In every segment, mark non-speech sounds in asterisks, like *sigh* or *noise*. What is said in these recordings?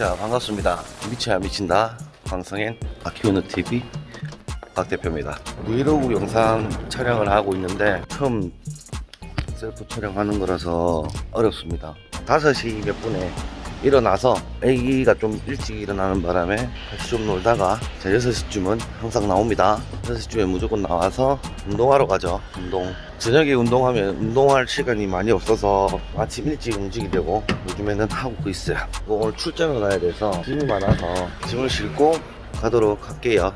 자 반갑습니다. 미쳐야 미친다. 방송엔 아키오느 TV 박 대표입니다. 브이로그 영상 촬영을 하고 있는데 처음 셀프 촬영하는 거라서 어렵습니다. 5시 몇 분에 일어나서 아기가 좀 일찍 일어나는 바람에 같이 좀 놀다가 자 6시쯤은 항상 나옵니다. 6시쯤에 무조건 나와서 운동하러 가죠. 운동 저녁에 운동하면 운동할 시간이 많이 없어서 아침 일찍 움직이게 되고 요즘에는 하고 있어요. 오늘 출장을 가야 돼서 짐이 많아서 짐을 싣고 가도록 할게요.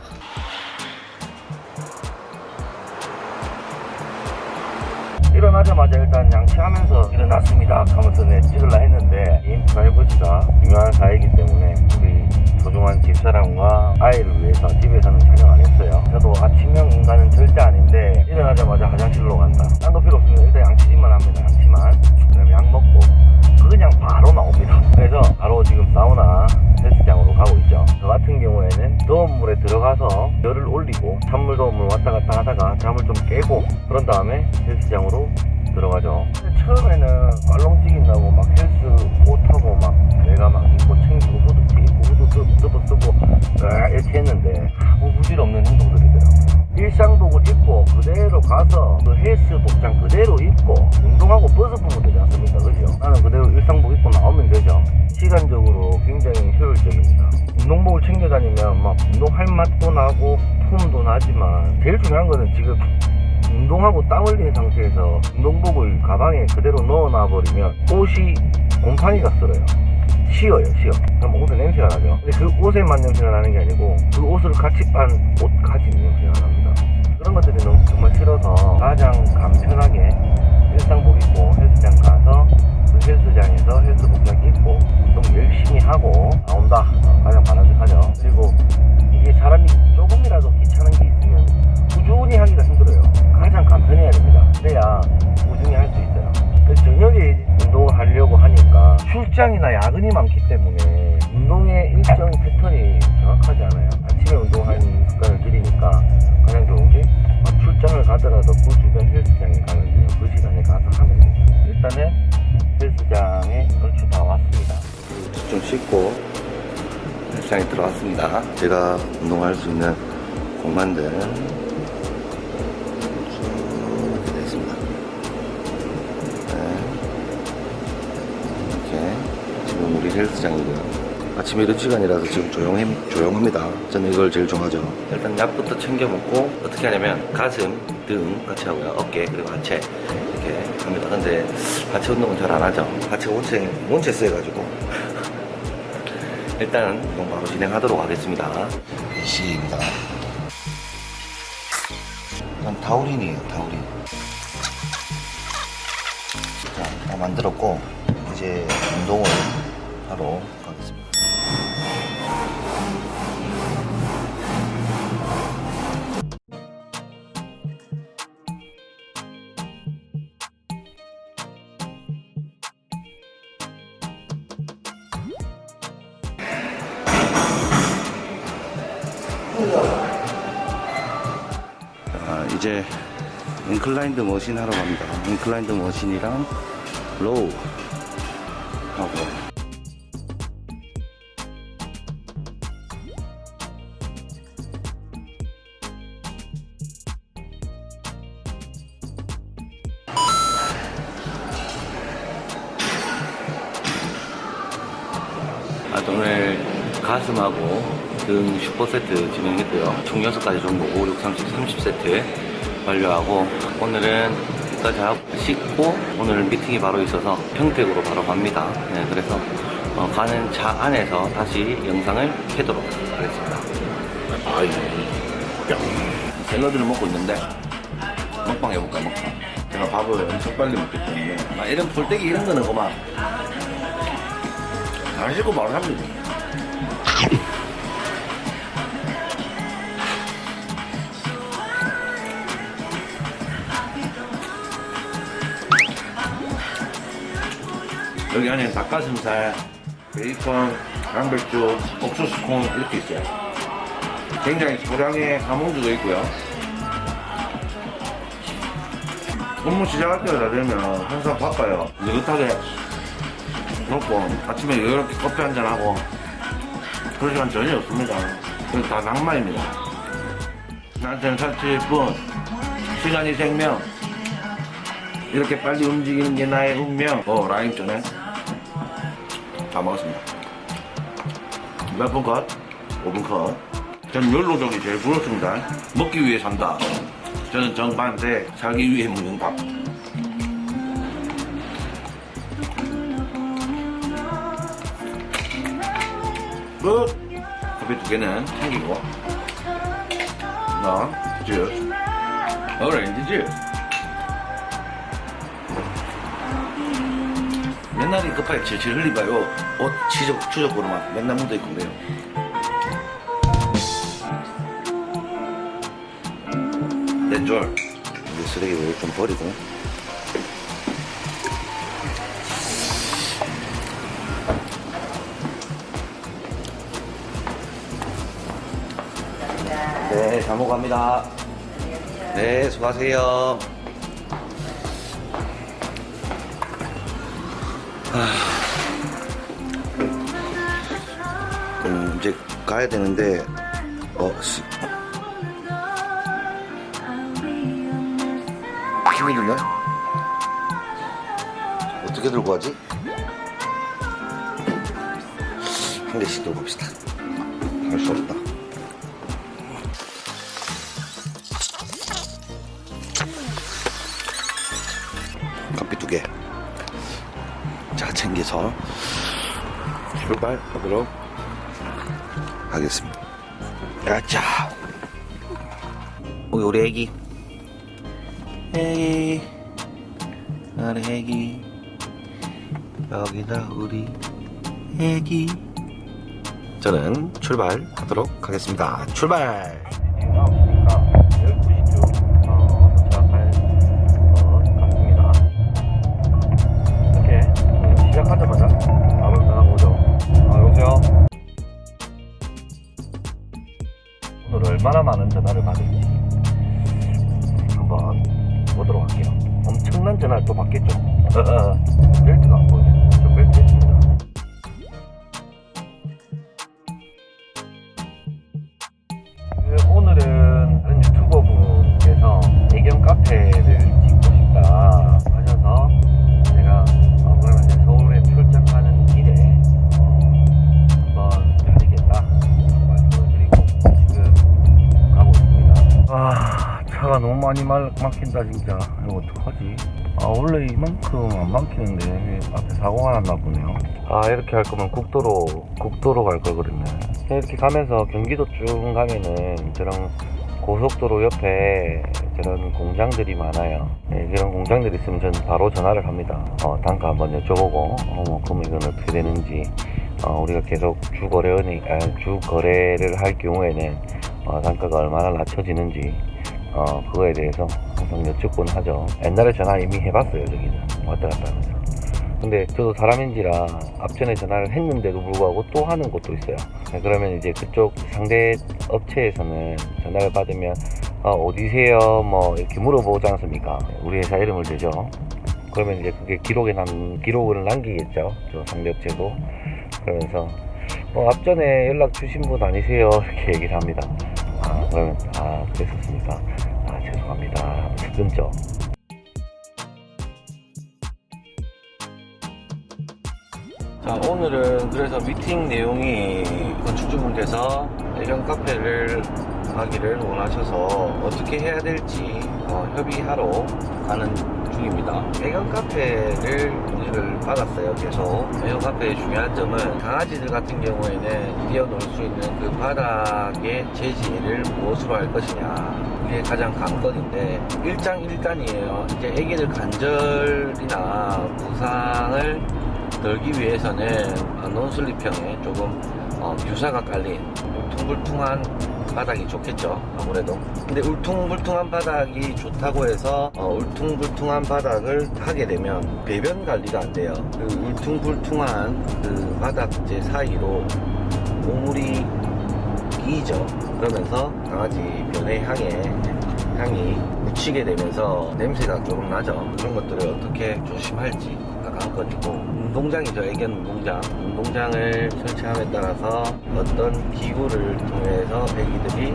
일어나자마자 일단 양치하면서 일어났습니다. 하면서 내 찍을라 했는데 개인 프라이버시가 중요한 사이기 때문에 우리 소중한 집사람과 아이를 위해서 집에서는 촬영 안 했어요. 저도 가서 그 헬스 복장 그대로 입고 운동하고 벗어보면 되지 않습니까? 그죠? 나는 그대로 일상복 입고 나오면 되죠. 시간적으로 굉장히 효율적입니다. 운동복을 챙겨 다니면 막 운동할 맛도 나고 폼도 나지만 제일 중요한 거는 지금 운동하고 땀 흘린 상태에서 운동복을 가방에 그대로 넣어놔 버리면 옷이 곰팡이가 쓸어요. 쉬어요 쉬어. 그럼 옷에 냄새가 나죠. 근데 그 옷에만 냄새가 나는 게 아니고 그 옷을 같이 빤옷 가진 냄새가 납니다 그런 것들이 너무 정말 싫어서 가장 간편하게 일상복 입고 헬스장 가서 그 헬스장에서 헬스 복장 입고 운동 열심히 하고 나온다. 어, 가장 바람직하죠. 그리고 이게 사람이 조금이라도 귀찮은 게 있으면 꾸준히 하기가 힘들어요. 가장 간편해야 됩니다. 그래야 꾸준히 할 수 있어요. 그래서 저녁에 운동을 하려고 하니까 출장이나 야근이 많기 때문에 운동의 일정 패턴이 정확하지 않아요 되죠 일단은 헬스장에 얼추 다 왔습니다. 좀 씻고 헬스장에 들어왔습니다. 제가 운동할 수 있는 공간들 쭉 됐습니다. 네. 이렇게 지금 우리 헬스장이고요. 아침 이른 시간이라서 지금 조용해, 조용합니다. 저는 이걸 제일 좋아하죠. 일단 약부터 챙겨 먹고 어떻게 하냐면 가슴, 등 같이 하고요. 어깨 그리고 하체 이렇게 합니다. 근데 하체 운동은 잘 안 하죠. 하체 원체, 원체 세가지고. 일단 운동 바로 진행하도록 하겠습니다. 시입니다. 이건 타우린이에요 타우린. 자, 다 만들었고 이제 운동을 하러 자, 이제 인클라인드 머신 하러 갑니다. 인클라인드 머신이랑 로우 하고 아, 또 오늘 가슴하고 등 슈퍼세트 진행했고요. 총 6가지 정도 5, 6, 30, 30세트 완료하고 오늘은 여기까지 하고 씻고 오늘 미팅이 바로 있어서 평택으로 바로 갑니다. 네, 그래서 어, 가는 차 안에서 다시 영상을 켜도록 하겠습니다. 아이, 뿅. 샐러드를 먹고 있는데 먹방 해볼까 먹방. 제가 밥을 엄청 빨리 먹기 때문에 아, 이런 볼때기 이런 거는 그만 안 씻고 바로 합니다. 여기 안에 닭가슴살, 베이컨, 양배추, 옥수수 콩 이렇게 있어요. 굉장히 소량의 하몽주도 있고요. 업무 시작할 때가 다 되면 항상 바빠요. 느긋하게 먹고 아침에 이렇게 커피 한잔 하고 그런 시간 전혀 없습니다. 그건 다 낭만입니다. 나한테는 사치일 뿐, 시간이 생명, 이렇게 빨리 움직이는 게 나의 운명. 어, 라임 전에 다 먹었습니다. 몇분 컷? 5분 컷. 저는 욜로족이 제일 부럽습니다. 먹기 위해 산다. 저는 정반대, 살기 위해 먹는 밥. 끝! 커피 두 개는 챙기고. 나, 주스. 오렌지 주 맨날 이 급하게 질질 흘리봐요. 옷 추적, 추적으로만 맨날 묻어 있고 그래요. 넷절. 이제 쓰레기 여기 좀 버리고. 네, 잘 먹갑니다. 네, 수고하세요. 음, 이제 가야 되는데, 어, 씨. 큰일이네? 어떻게 들고 가지? 한 개씩 들고 갑시다. 할 수 없다. 커피 두 개. 자, 챙겨서 출발하도록 하겠습니다. 야자. 우리 우리 애기. 애기. 우리 애기. 여기다 우리 애기. 저는 출발하도록 하겠습니다. 출발. 막힌다 진짜 이거 어떡하지? 아 원래 이만큼 안 막히는데 앞에 사고가 났나 보네요. 아 이렇게 할 거면 국도로 국도로 갈 걸 그랬네. 이렇게 가면서 경기도 쭉 가면은 저런 고속도로 옆에 저런 공장들이 많아요. 네, 이런 공장들이 있으면 저는 바로 전화를 합니다. 어, 단가 한번 여쭤보고, 어, 뭐, 그럼 이건 어떻게 되는지, 어, 우리가 계속 주거래원이, 아, 주거래를 할 경우에는, 어, 단가가 얼마나 낮춰지는지, 어, 그거에 대해서 항상 여쭙곤 하죠. 옛날에 전화 이미 해봤어요, 저기는. 왔다 갔다 하면서. 근데 저도 사람인지라 앞전에 전화를 했는데도 불구하고 또 하는 곳도 있어요. 네, 그러면 이제 그쪽 상대 업체에서는 전화를 받으면 어, 어디세요? 뭐 이렇게 물어보지 않습니까? 우리 회사 이름을 대죠. 그러면 이제 그게 기록에 남 기록을 남기겠죠. 저 상대 업체도 그러면서 어, 앞전에 연락 주신 분 아니세요? 이렇게 얘기를 합니다. 아 그러면 아 그랬었습니까? 아 죄송합니다. 끊죠. 자 오늘은 그래서 미팅 내용이 건축주분께서 애견 카페를 하기를 원하셔서 어떻게 해야 될지 어, 협의하러 가는 중입니다. 애견 카페를 문의를 받았어요. 계속 애견 카페의 중요한 점은 강아지들 같은 경우에는 뛰어 놀 수 있는 그 바닥의 재질을 무엇으로 할 것이냐 그게 가장 관건인데 일장일단이에요. 이제 애기들 관절이나 부상을 덜기 위해서는 어, 논슬립형에 조금 어, 유사가 깔린 울퉁불퉁한 바닥이 좋겠죠 아무래도. 근데 울퉁불퉁한 바닥이 좋다고 해서 어, 울퉁불퉁한 바닥을 하게 되면 배변 관리가 안 돼요. 그 울퉁불퉁한 그 바닥재 사이로 오물이 끼죠. 그러면서 강아지 변의 향에 향이 묻히게 되면서 냄새가 조금 나죠. 그런 것들을 어떻게 조심할지 관건이고 운동장이죠 애견 운동장 운동장을 설치함에 따라서 어떤 기구를 통해서 애기들이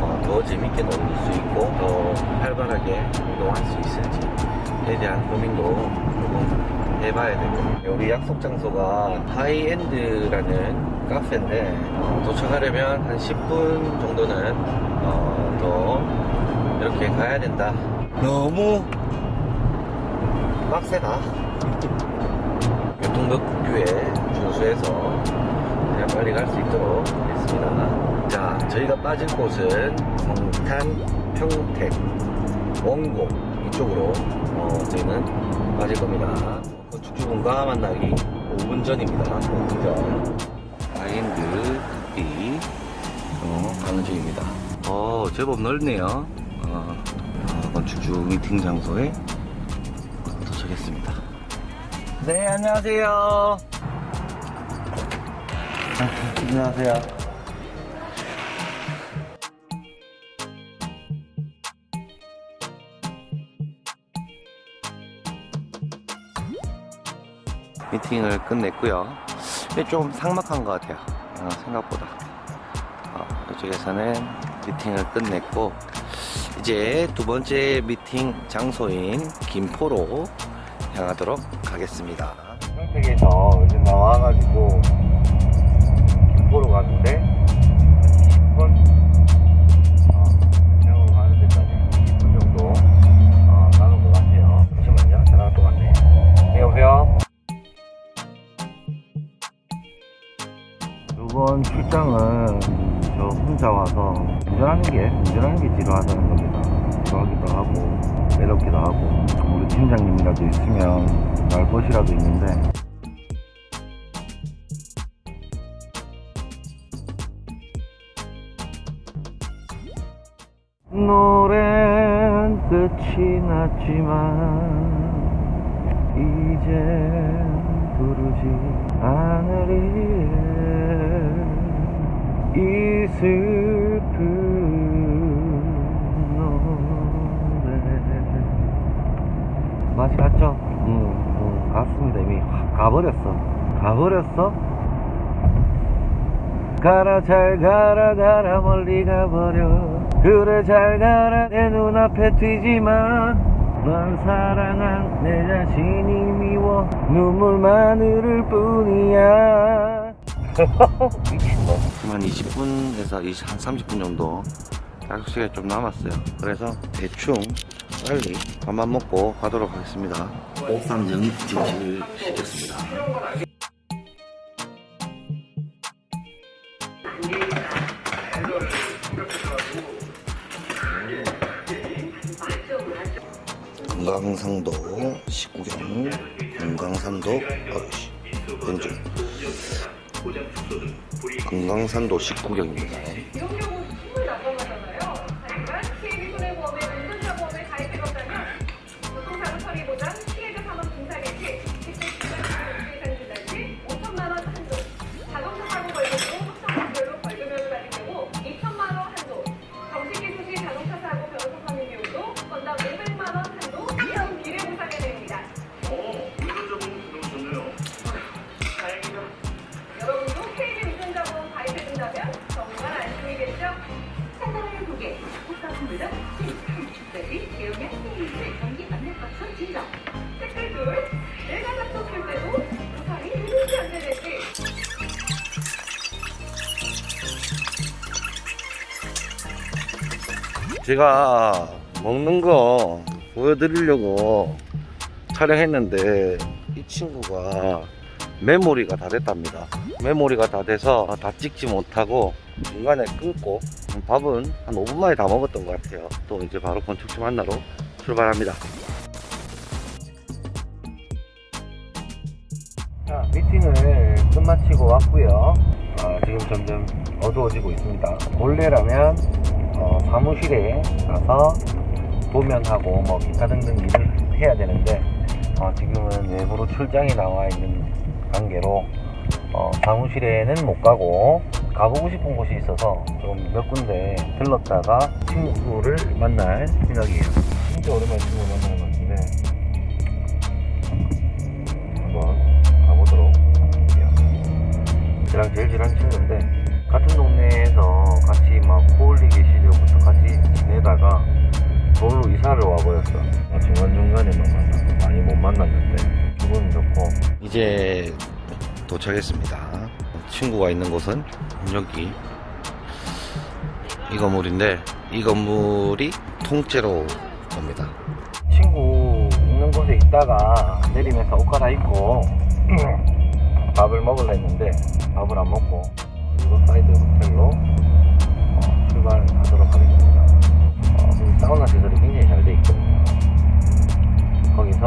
어, 더 재밌게 놀 수 있고 더 활발하게 운동할 수 있을지 에 대한 고민도 조금 해봐야 되고. 우리 약속 장소가 하이엔드라는 카페인데 어, 도착하려면 한 10분 정도는 어, 더 이렇게 가야 된다. 너무 빡세다 교통법규에 준수해서 그냥 빨리 갈 수 있도록 하겠습니다. 자 저희가 빠질 곳은 성탄 평택 원고 이쪽으로 어, 저희는 빠질 겁니다. 건축주분과 만나기 5분 전입니다. 5분 전. 아이엔드 커피 어, 가는 중입니다. 어 제법 넓네요. 어, 어, 건축주 미팅 장소에 도착했습니다 네 안녕하세요 안녕하세요 미팅을 끝냈고요. 이게 좀 삭막한 것 같아요. 어, 생각보다. 어, 이쪽에서는 미팅을 끝냈고 이제 두 번째 미팅 장소인 김포로 향하도록 하겠습니다. 평택에서 이제 나와가지고 김포로 가는데 20분 어, 평택으로 가는 데까지 20분 정도 어, 가는 것 같아요. 잠시만요. 전화가 또 왔네. 네, 여보세요? 이번 출장은 저 혼자 와서 운전하는 게 운전하는 게 지루하다는 겁니다. 지루하기도 외롭기도 하고 우리 팀장님이라도 있으면 날 것이라도 있는데. 노래는 끝이 났지만 이제 부르지 않으리에 이 슬픈 노래 맛이 갔죠? 응, 응 갔습니다 이미. 확 가버렸어. 가버렸어? 가라 잘 가라 가라 멀리 가버려. 그래 잘 가라 내 눈앞에 튀지만. 넌 사랑한 내 자신이 미워. 눈물만 흐를 뿐이야. *laughs* 한 20분에서 20, 한 30분 정도 약속 시간이 좀 남았어요. 그래서 대충 빨리 밥만 먹고 가도록 하겠습니다. 옥삼정 지치를 시켰습니다. 금강산도 식구경 금강산도 어이씨 왼쪽 금강산도 식구경입니다 제가 먹는 거 보여드리려고 촬영했는데 이 친구가 메모리가 다 됐답니다. 메모리가 다 돼서 다 찍지 못하고 중간에 끊고 밥은 한 5분 만에 다 먹었던 것 같아요. 또 이제 바로 건축주 만나러 출발합니다. 자, 미팅을 끝마치고 왔고요. 아, 지금 점점 어두워지고 있습니다. 원래라면 어, 사무실에 가서 도면하고 뭐 기타 등등 일을 해야 되는데 어, 지금은 외부로 출장이 나와 있는 관계로 어, 사무실에는 못 가고 가보고 싶은 곳이 있어서 좀 몇 군데 들렀다가 친구를 만날 생각이에요. 진짜 오랜만에 친구 만나는 것 같은데 한번 가보도록 할게요. 저랑 제일 친한 친구인데 같은 동네에서 같이 막 코올리기 시절부터 같이 지내다가 서울로 이사를 와버렸어. 중간중간에 막 만나 많이 못 만났는데 기분 좋고 이제 도착했습니다. 친구가 있는 곳은 여기 이 건물인데 이 건물이 통째로 겁니다. 친구 있는 곳에 있다가 내리면서 옷 갈아입고 *clears throat* 밥을 먹으려 했는데 밥을 안 먹고 리버사이드 호텔로 어, 출발하도록 하겠습니다. 어, 거기 사우나 시설이 굉장히 잘 돼 있거든요. 거기서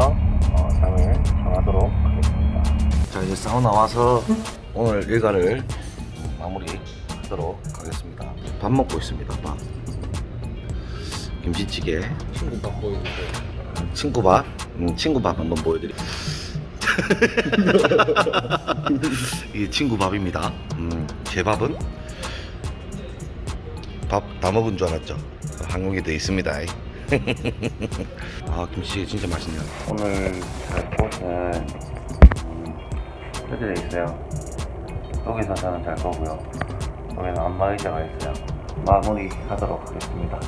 어, 잠을 청하도록 하겠습니다. 자 이제 사우나 와서 오늘 일과를 마무리하도록 하겠습니다. 밥 먹고 있습니다. 밥. 김치찌개. 친구 밥 보이는데 친구밥. 음, 친구밥 한번 보여드릴게요. 이 친구 밥입니다. 음, 제 밥은 밥 다 먹은 줄 알았죠. 한국에 돼 있습니다. *laughs* 아 김치 진짜 맛있네요. 오늘 잘 곳은 이렇게 돼 있어요. 여기서 저는 잘 거고요. 여기는 안마 의자가 있어요. 마무리 하도록 하겠습니다.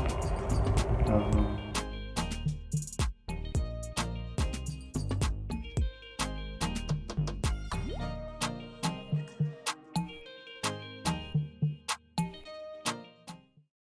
음.